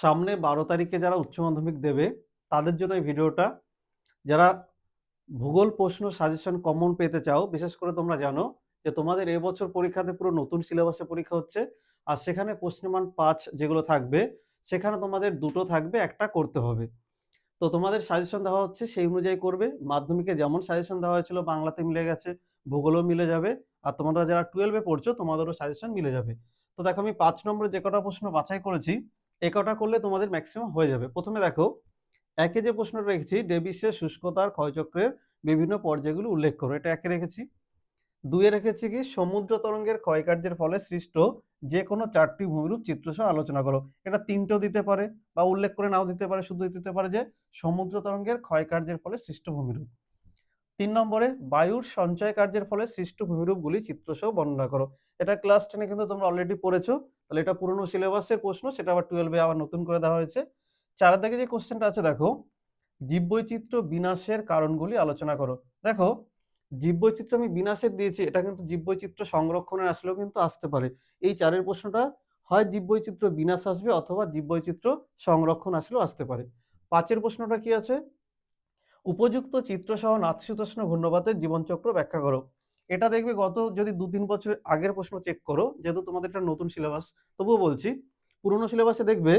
সামনে বারো তারিখে যারা উচ্চ মাধ্যমিক দেবে, তাদের জন্য এই ভিডিওটা। যারা ভূগোল প্রশ্ন সাজেশন কমন পেতে চাও, বিশেষ করে তোমরা জানো যে তোমাদের এবছর পরীক্ষাতে পুরো নতুন সিলেবাসে পরীক্ষা হচ্ছে, আর সেখানে প্রশ্নমান পাঁচ যেগুলো থাকবে, সেখানে তোমাদের দুটো থাকবে, একটা করতে হবে। তো তোমাদের সাজেশন দেওয়া হচ্ছে, সেই অনুযায়ী করবে। মাধ্যমিকে যেমন সাজেশন দেওয়া হয়েছিল, বাংলাতে মিলে গেছে, ভূগোলও মিলে যাবে, আর তোমরা যারা টুয়েলভে পড়ছো, তোমাদেরও সাজেশন মিলে যাবে। তো দেখো আমি পাঁচ নম্বরে যে কটা প্রশ্ন বাছাই করেছি এ কটা করলে তোমাদের ম্যাক্সিমাম হয়ে যাবে। প্রথমে দেখো, একে যে প্রশ্নটা রেখেছি, ডেভিসের শুষ্কতার ক্ষয়চক্রের বিভিন্ন পর্যায়গুলো উল্লেখ করো। এটা একে রেখেছি। দুয়ে রেখেছি কি, সমুদ্র তরঙ্গের ক্ষয়কার্যের ফলে সৃষ্ট যে কোনো চারটি ভূমিরূপ চিত্রসহ আলোচনা করো। এটা তিনটেও দিতে পারে বা উল্লেখ করে নাও দিতে পারে, শুধু দিতে পারে যে সমুদ্র তরঙ্গের ক্ষয়কার্যের ফলে সৃষ্ট ভূমিরূপ। তিন নম্বরে, বায়ুর সঞ্চয় কার্যের ফলে সৃষ্ট ভূমিরূপগুলি চিত্রসহ বর্ণনা করো। এটা ক্লাস টেনে কিন্তু তোমরা অলরেডি পড়েছো। তাহলে এটা পুরনো সিলেবাসের প্রশ্ন, সেটা আবার টুয়েলভে আবার নতুন করে দেওয়া হয়েছে। চারের দিকে যে কোশ্চেনটা আছে, দেখো। জীববৈচিত্র্য বিনাশের কারণগুলি আলোচনা করো। দেখো, জীববৈচিত্র্য আমি বিনাশের দিয়েছি, এটা কিন্তু জীববৈচিত্র্য সংরক্ষণের আসলেও কিন্তু আসতে পারে। এই চারের প্রশ্নটা, হয় জীববৈচিত্র্য বিনাশ আসবে, অথবা জীববৈচিত্র্য সংরক্ষণ আসলেও আসতে পারে। পাঁচের প্রশ্নটা কি আছে? উপযুক্ত চিত্রসহ নাতিশীতোষ্ণ ঘূর্ণপাতের জীবনচক্র ব্যাখ্যা করো। এটা দেখবে গত যদি দু তিন বছর আগের প্রশ্ন চেক করো, যেহেতু তোমাদের একটা নতুন সিলেবাস তবুও বলছি, পুরনো সিলেবাসে দেখবে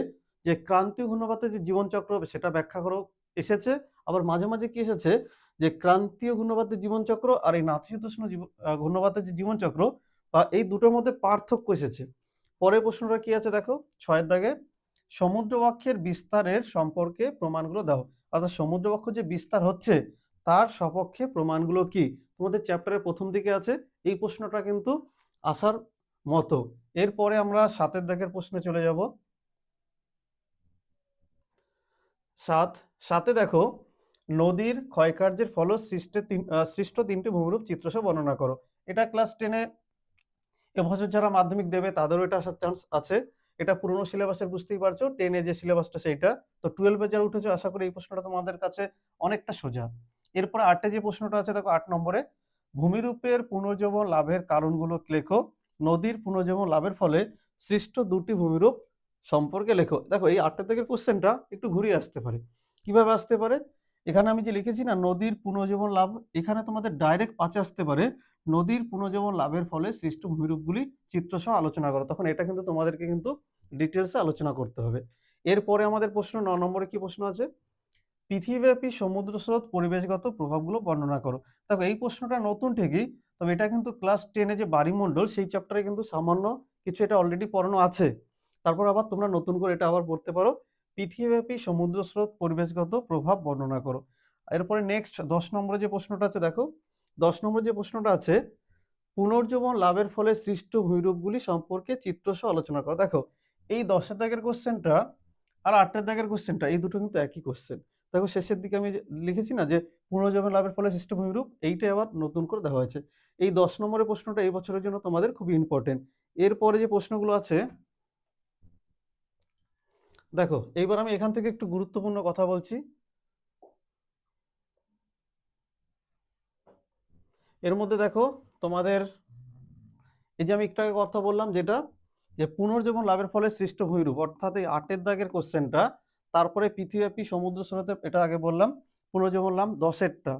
যে ক্রান্তীয় ঘূর্ণপাতের যে জীবনচক্র, সেটা ব্যাখ্যা করো, এসেছে। আবার মাঝে মাঝে কি এসেছে যে ক্রান্তীয় ঘূর্ণপাতের জীবনচক্র আর এই নাতিশীতোষ্ণ ঘূর্ণপাতের যে জীবনচক্র, বা এই দুটোর মধ্যে পার্থক্য এসেছে। পরের প্রশ্নটা কি আছে দেখো? ছয়ের দাগে। সমুদ্রবক্ষের বিস্তারের সম্পর্কে প্রমাণগুলো দাও। অর্থাৎ সমুদ্রবক্ষ যে বিস্তার হচ্ছে, তার সপক্ষে প্রমাণগুলো কি? তোমাদের চ্যাপ্টারের প্রথম দিকে আছে, এই প্রশ্নটা কিন্তু আসার মতো। এরপরে আমরা সাতের দাগের প্রশ্নে চলে যাব। সাত সাথে দেখো, নদীর ক্ষয়কার্যের ফল সৃষ্টে সৃষ্ট তিনটি ভূমিরূপ চিত্রসহ বর্ণনা করো। এটা ক্লাস টেনে এবছর যারা মাধ্যমিক দেবে, তাদেরও এটা আসার চান্স আছে। এটা পুরনো সিলেবাসের বুঝতেই পারছ। টেনে যে সিলেবাসটা সেইটা। তো টুয়েলভে যারা উঠেছে, আশা করি এই প্রশ্নটা তোমাদের কাছে অনেকটা সোজা। এরপরে আটে যে প্রশ্নটা আছে, দেখো আট নম্বরে, ভূমিরূপের পুনর্জীবন লাভের কারণগুলো লেখো। নদীর পুনর্জীবন লাভের ফলে সৃষ্ট দুটি ভূমিরূপ সম্পর্কে লেখো। দেখো এই আটটা থেকে কোশ্চেনটা একটু ঘুরিয়ে আসতে পারে। কীভাবে আসতে পারে? এখানে আমি যে লিখেছি না, নদীর পুনর্জীবন লাভ, এখানে তোমাদের ডাইরেক্ট পাঁচে আসতে পারে। নদীর পুনর্জীবন লাভের ফলে সৃষ্ট ভূমিরূপগুলি চিত্রসহ আলোচনা করো। তখন এটা কিন্তু তোমাদেরকে কিন্তু ডিটেলসে আলোচনা করতে হবে। এরপরে আমাদের প্রশ্ন ন নম্বরে কি প্রশ্ন আছে? পৃথিবীব্যাপী সমুদ্র স্রোত পরিবেশগত প্রভাবগুলো বর্ণনা করো। দেখো, এই প্রশ্নটা নতুন ঠিকই, তবে এটা কিন্তু ক্লাস টেনে যে বাড়িমণ্ডল সেই চ্যাপ্টারে কিন্তু সামান্য কিছু এটা অলরেডি পড়ানো আছে। তারপর আবার তোমরা নতুন করে এটা আবার পড়তে পারো। পৃথিবীব্যাপী সমুদ্র স্রোত পরিবেশগত প্রভাব বর্ণনা করো। এরপরে নেক্সট দশ নম্বরে যে প্রশ্নটা আছে, দেখো, দশ নম্বরে যে প্রশ্নটা আছে, পুনর্জীবন লাভের ফলে সৃষ্ট ভূমিরূপগুলি সম্পর্কে চিত্রসহ আলোচনা করো। দেখো, এই দশের দাগের কোশ্চেনটা আর আটের দাগের কোশ্চেনটা এই দুটো কিন্তু একই কোশ্চেন দেখো, শেষের দিকে আমি লিখেছি না যে, পুনর্জীবন লাভের ফলে সৃষ্ট ভূমিরূপ, এইটাই আবার নতুন করে দেওয়া হয়েছে। এই দশ নম্বরের প্রশ্নটা এই বছরের জন্য তোমাদের খুবই ইম্পর্টেন্ট এরপরে যে প্রশ্নগুলো আছে দেখো, এইবার আমি এখান থেকে একটু গুরুত্বপূর্ণ কথা বলছি। এর মধ্যে দেখো, তোমাদের এই যে আমি একটু কথা বললাম যেটা, যে পুনর্জীবন লাভের ফলে সৃষ্ট ভূমিরূপ, অর্থাৎ এই আটের দাগের কোশ্চেনটা, তারপরে পৃথিবীব্যাপী সমুদ্র স্রোতে, এটা আগে বললাম, পুনর্জীবন লাভ দশেরটা।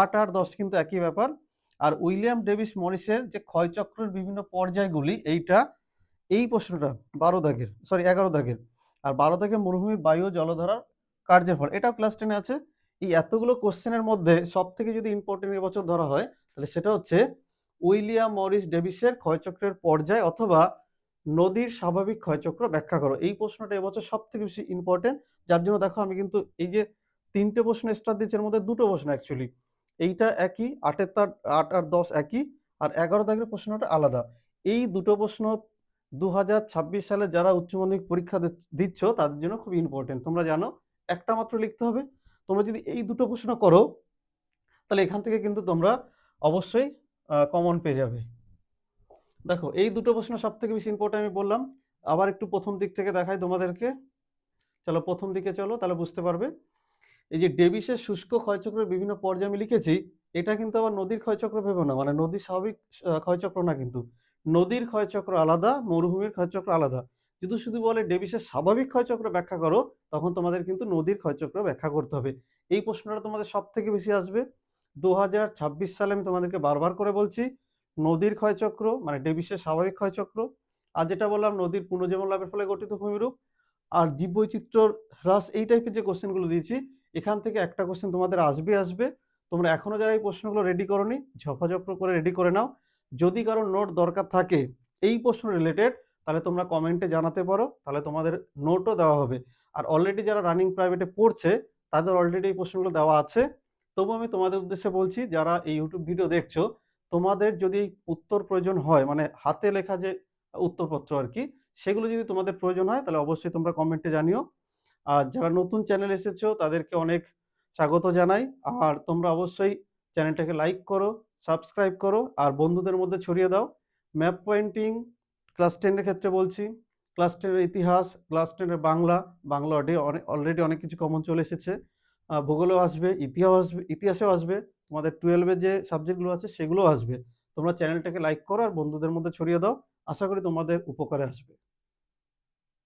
আট আর দশ কিন্তু একই ব্যাপার। আর উইলিয়াম ডেভিস মরিসের যে ক্ষয়চক্রের বিভিন্ন পর্যায়গুলি, এইটা, এই প্রশ্নটা বারো দাগের সরি এগারো দাগের। আর বারো থেকে মরুভূমির বায়ু জলধারার কার্যের ফল এটাও ক্লাস টেনে আছে। এই এতগুলো কোশ্চেনের মধ্যে সব থেকে যদি ইম্পর্টেন্ট এবছর ধরা হয়, তাহলে সেটা হচ্ছে উইলিয়াম মরিস ডেভিসের ক্ষয়চক্রের পর্যায় অথবা নদীর স্বাভাবিক ক্ষয়চক্র ব্যাখ্যা করো। এই প্রশ্নটা এবছর সব থেকে বেশি ইম্পর্টেন্ট যার জন্য দেখো আমি কিন্তু এই যে তিনটে প্রশ্ন স্টার দিচ্ছি এর মধ্যে দুটো প্রশ্ন অ্যাকচুয়ালি এইটা একই, আটের তার, আট আর দশ একই, আর এগারো দাগের প্রশ্নটা আলাদা। এই দুটো প্রশ্ন দু হাজার ছাব্বিশ সালে যারা উচ্চ মাধ্যমিক পরীক্ষা দিচ্ছ, তাদের জন্য খুব ইম্পর্টেন্ট তোমরা জানো, একটা মাত্র লিখতে হবে। তোমরা যদি এই দুটো প্রশ্ন করো, তাহলে এখান থেকে কিন্তু তোমরা অবশ্যই কমন পেয়ে যাবে। দেখো, এই দুটো প্রশ্ন সব থেকে বেশি ইম্পর্টেন্ট আমি বললাম। আবার একটু প্রথম দিক থেকে দেখাই তোমাদেরকে। চলো, প্রথম দিকে চলো, তাহলে বুঝতে পারবে। এই যে ডেভিসের শুষ্ক ক্ষয়চক্রের বিভিন্ন পর্যায়ে আমি লিখেছি, এটা কিন্তু আবার নদীর ক্ষয়চক্র ভেবো না মানে নদীর স্বাভাবিক ক্ষয়চক্র না কিন্তু। নদীর ক্ষয়চক্র আলাদা, মরুভূমির ক্ষয়চক্র আলাদা। যদি শুধু বলে ডেভিসের স্বাভাবিক ক্ষয়চক্র ব্যাখ্যা করো, তখন তোমাদের কিন্তু নদীর ক্ষয়চক্র ব্যাখ্যা করতে হবে। এই প্রশ্নটা তোমাদের সব থেকে বেশি আসবে। দু হাজার ছাব্বিশ সালে আমি তোমাদেরকে বারবার করে বলছি, নদীর ক্ষয়চক্র মানে ডেভিসের স্বাভাবিক ক্ষয়চক্র, আর যেটা বললাম নদীর পুনর্জীবন লাভের ফলে গঠিত ভূমিরূপ, আর জীববৈচিত্র্যর হ্রাস এই টাইপের যে কোশ্চেনগুলো দিয়েছি, এখান থেকে একটা কোশ্চেন তোমাদের আসবে আসবে। তোমরা এখনও যারা এই প্রশ্নগুলো রেডি করনি ঝপাঝপ করে রেডি করে নাও। যদি কারও নোট দরকার থাকে এই প্রশ্ন রিলেটেড তাহলে তোমরা কমেন্টে জানাতে পারো, তাহলে তোমাদের নোটও দেওয়া হবে। আর অলরেডি যারা রানিং প্রাইভেটে পড়ছে, তাদের অলরেডি এই প্রশ্নগুলো দেওয়া আছে। তবু আমি তোমাদের উদ্দেশ্যে বলছি, যারা এই ইউটিউব ভিডিও দেখছ, তোমাদের যদি উত্তর প্রয়োজন হয় মানে হাতে লেখা যে উত্তরপত্র আর কি, সেগুলো যদি তোমাদের প্রয়োজন হয়, তাহলে অবশ্যই তোমরা কমেন্টে জানিও। আর যারা নতুন চ্যানেল এসেছ, তাদেরকে অনেক স্বাগত জানাই। আর তোমরা অবশ্যই চ্যানেলটাকে লাইক করো, সাবস্ক্রাইব করো, আর বন্ধুদের মধ্যে ছড়িয়ে দাও। ম্যাপ পয়েন্টিং, ক্লাস টেনের ক্ষেত্রে বলছি। ক্লাস টেনের ইতিহাস, ক্লাস টেনের বাংলা বাংলা অলরেডি অনেক অলরেডি অনেক কিছু কমন চলে এসেছে। ভূগোলেও আসবে ইতিহাস আসবে, ইতিহাসেও আসবে। তোমাদের টুয়েলভের যে সাবজেক্টগুলো আছে সেগুলোও আসবে। তোমরা চ্যানেলটাকে লাইক করো, আর বন্ধুদের মধ্যে ছড়িয়ে দাও। আশা করি তোমাদের উপকারে আসবে।